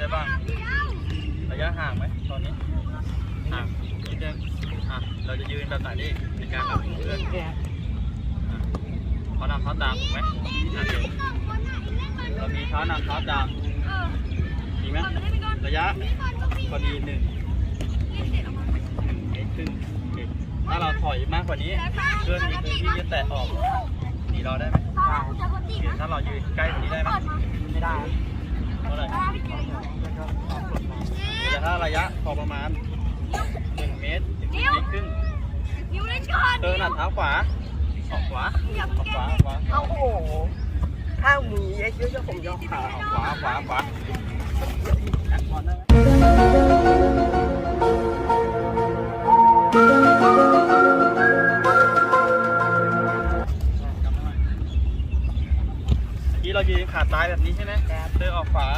ได้บ้าง ระยะห่างไหมตอนนี้ ห่างนิดนึงอะ เราจะยืนแบบไหนดีในการแบบเพื่อนเขานำเขาตามถูกไหมเรามีเท้านำเท้าตามดีไหมระยะพอดีหนึ่งหนึ่งเมตรครึ่งถ้าเราถอยมากกว่านี้เพื่อนมีพื้นที่จะแตะออกหนีเราได้ไหมถ้าเรายืนใกล้กว่านี้ได้ไหมไม่ได้ เท่าไหร่แต่ ถ้าระยะพอประมาณหนึ่งเมตรถึงหนึ่งเมตรครึ่งนิ้วเล่นก่อนเดินหน้าเท้าขวาออกขวาออกขวาออกขวาเอาโอ้โหข้างมีไอ้ชื่อเจ้าผมยอมขาออกขวาขวาขวาเมื่อกี้เรายืนขาซ้ายแบบนี้ใช่ไหมเดินออกขวา